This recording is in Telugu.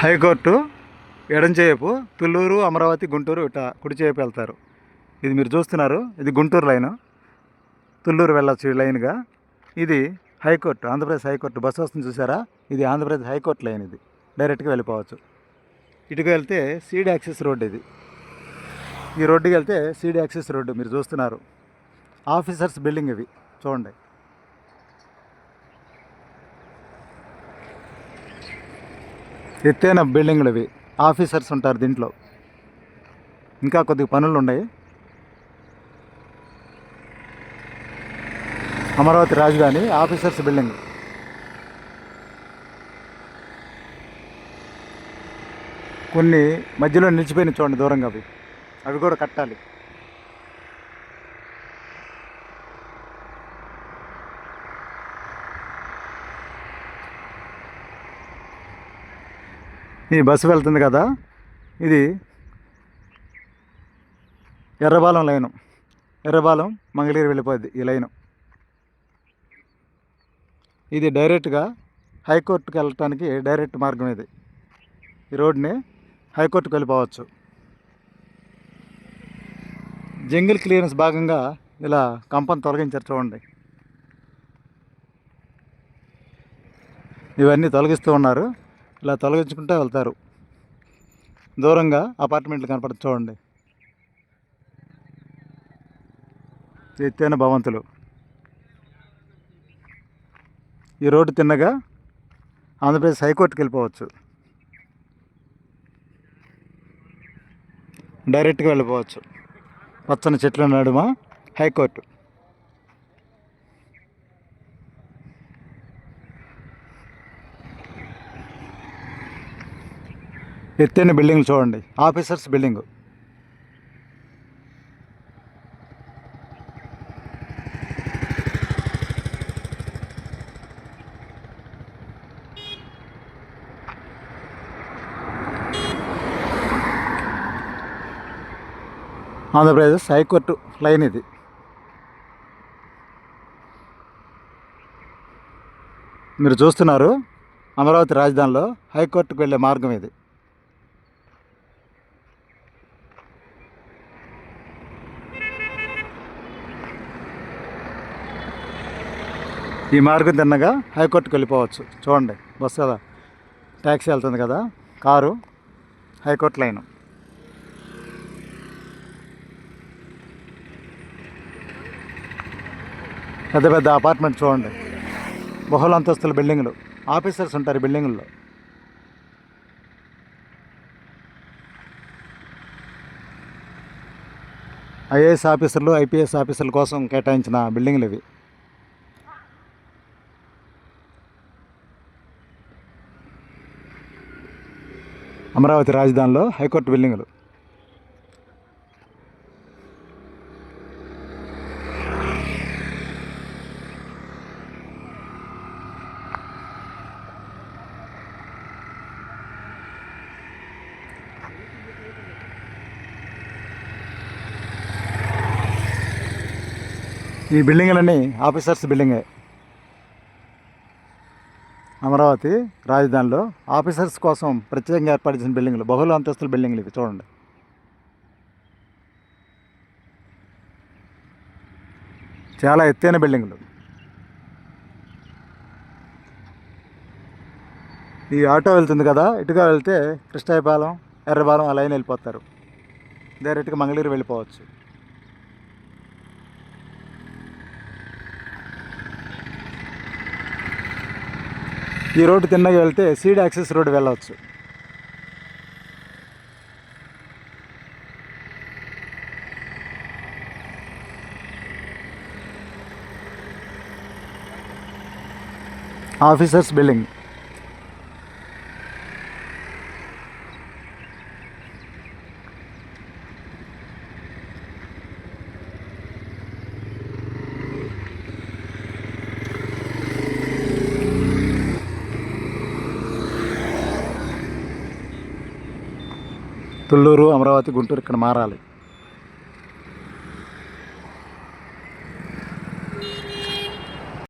హైకోర్టు ఎడంచేపు తుళ్ళూరు అమరావతి గుంటూరు ఇట కుడిచేపు వెళ్తారు. ఇది మీరు చూస్తున్నారు ఇది గుంటూరు లైను. తుళ్ళూరు వెళ్ళొచ్చు లైన్గా. ఇది హైకోర్టు ఆంధ్రప్రదేశ్ హైకోర్టు బస్సు వస్తుంది చూసారా? ఇది ఆంధ్రప్రదేశ్ హైకోర్టు లైన్ ఇది. డైరెక్ట్గా వెళ్ళిపోవచ్చు. ఇటుకు వెళ్తే సీడ్ యాక్సెస్ రోడ్ ఇది. ఈ రోడ్డుకి వెళ్తే సీడ్ యాక్సెస్ రోడ్డు మీరు చూస్తున్నారు. ఆఫీసర్స్ బిల్డింగ్ ఇవి. చూడండి. ఎత్తైన బిల్డింగ్లు ఇవి. ఆఫీసర్స్ ఉంటారు దీంట్లో. ఇంకా కొద్దిగా పనులు ఉన్నాయి. అమరావతి రాజధాని ఆఫీసర్స్ బిల్డింగ్ కొన్ని మధ్యలో నిలిచిపోయిన చూడండి దూరంగా అవి. అవి కూడా కట్టాలి. ఈ బస్సు వెళ్తుంది కదా ఇది ఎర్రబాలెం లైను. ఎర్రబాలెం మంగళగిరి వెళ్ళిపోద్ది ఈ లైను. ఇది డైరెక్ట్గా హైకోర్టుకు వెళ్ళటానికి డైరెక్ట్ మార్గం ఇది. ఈ రోడ్ని హైకోర్టుకు వెళ్ళిపోవచ్చు. జంగిల్ క్లియరెన్స్ భాగంగా ఇలా కంపను తొలగించారు చూడండి. ఇవన్నీ తొలగిస్తూ ఉన్నారు. ఇలా తొలగించుకుంటూ వెళ్తారు. దూరంగా అపార్ట్మెంట్లు కనపడ చూడండి. ఎత్తైన భవంతులు. ఈ రోడ్డు తిన్నగా ఆంధ్రప్రదేశ్ హైకోర్టుకి వెళ్ళిపోవచ్చు. డైరెక్ట్గా వెళ్ళిపోవచ్చు. పచ్చని చెట్ల నడుమ హైకోర్టు. ఎత్తైన బిల్డింగ్లు చూడండి. Officers building. Andhra Pradesh high court line ఇది. మీరు చూస్తున్నారు అమరావతి రాజధానిలో హైకోర్టుకు వెళ్ళే మార్గం ఇది. ఈ మార్గం తిన్నగా హైకోర్టుకు వెళ్ళిపోవచ్చు. చూడండి బస్సు కదా. ట్యాక్సీ వెళ్తుంది కదా. Car high court line. పెద్ద పెద్ద అపార్ట్మెంట్ చూడండి. బహుళ అంతస్తుల బిల్డింగ్లు. ఆఫీసర్స్ ఉంటారు బిల్డింగుల్లో. ఐఏఎస్ ఆఫీసర్లు ఐపీఎస్ ఆఫీసర్ల కోసం కేటాయించిన బిల్డింగ్లు ఇవి. అమరావతి రాజధానిలో హైకోర్టు బిల్డింగులు. ఈ బిల్డింగులన్నీ ఆఫీసర్స్ బిల్డింగే. అమరావతి రాజధానిలో ఆఫీసర్స్ కోసం ప్రత్యేకంగా ఏర్పాటు చేసిన బిల్డింగ్లు బహుళ అంతస్తుల బిల్డింగ్లు ఇవి చూడండి. చాలా ఎత్తైన బిల్డింగ్లు. ఈ ఆటో వెళ్తుంది కదా ఇటుగా వెళ్తే కృష్ణాయపాలెం ఎర్రపాలెం ఆ లైన్ వెళ్ళిపోతారు. డైరెక్ట్గా మంగళగిరి వెళ్ళిపోవచ్చు. ఈ రోడ్డు తిన్నగా వెళ్తే సీడ్ యాక్సెస్ రోడ్డు వెళ్ళవచ్చు. ఆఫీసర్స్ బిల్డింగ్ తుళ్ళూరు అమరావతి గుంటూరు ఇక్కడ మారాలి.